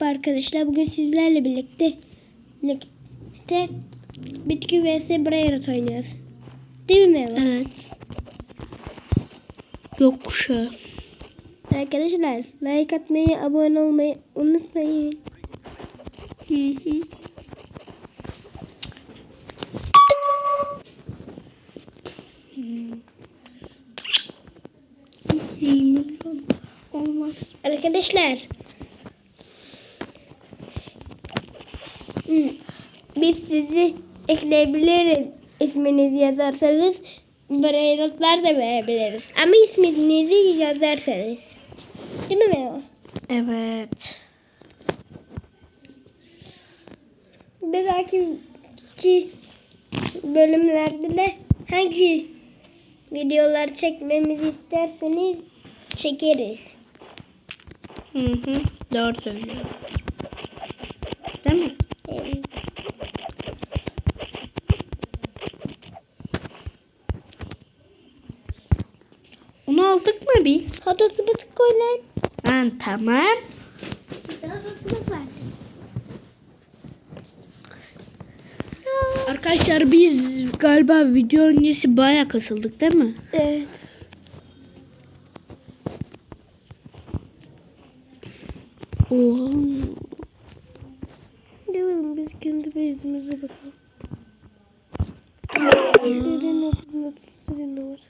Merhaba arkadaşlar. Bugün sizlerle birlikte birlikte bitki vs Brayrot oynuyoruz. Değil mi Meva? Evet. Gökkuşağı. Arkadaşlar like atmayı, abone olmayı unutmayın. Hı hı. Olmaz. Arkadaşlar. Biz sizi ekleyebiliriz. İsminizi yazarsanız Brayrotlar da verebiliriz. Ama isminizi yazarsanız. Değil mi Meva? Evet. Bir dahaki ki bölümlerde de hangi videolar çekmemizi isterseniz çekeriz. Hı hı. Doğru söylüyorsun. Değil mi? Evet. Onu aldık mı bir? Hadi sıbıtık koy lan. Ha, tamam. Arkadaşlar biz galiba video öncesi baya kasıldık değil mi? Evet. Oha. Gelin biz kendi bezimize bakalım. Derin oturma tuttuğunu var.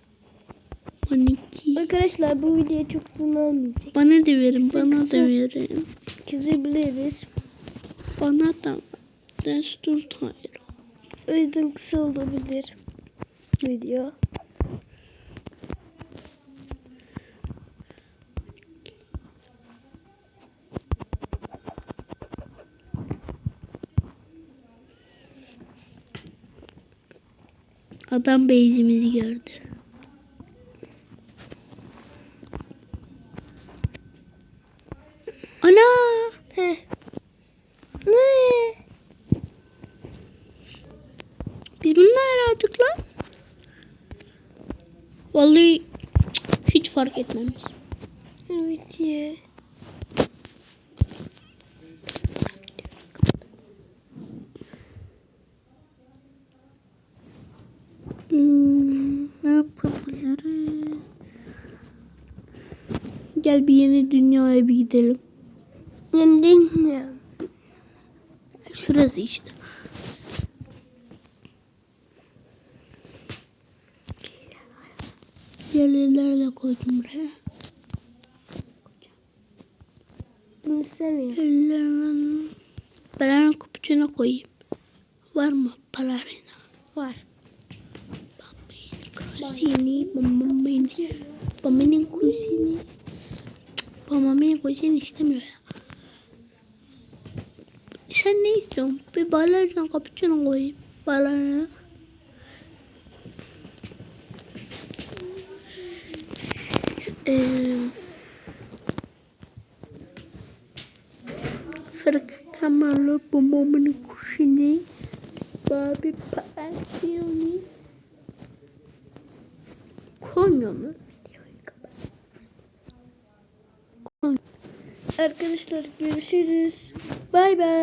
12. Arkadaşlar bu video çok uzun olmayacak. Bana da verin, bana Kısa. da verin. Çizebiliriz. Bana da destur hayır. O yüzden kısa olabilir video. Adam beyzimizi gördü. Ana! Heh. Ne? Biz bunu nereye aldık lan? Vallahi hiç fark etmemiş. Evet ya. Hmm, ne yapabiliriz? Gel bir yeni dünyaya bir gidelim. Ya. Şurası işte. Yerliler de koydum buraya. Bunu istemiyorum. Ellerine balena kupuçuna koyayım. Var mı balerina? Var. Bambini, bambini cosini. Bambini cosini istemiyor. Sen ne istiyorsun? Bir balerina cappuccino koyayım. Balerina. Eee Fracamalo bambini cosini. Babi passioni. Koymuyor mu? Arkadaşlar görüşürüz. Bay bay.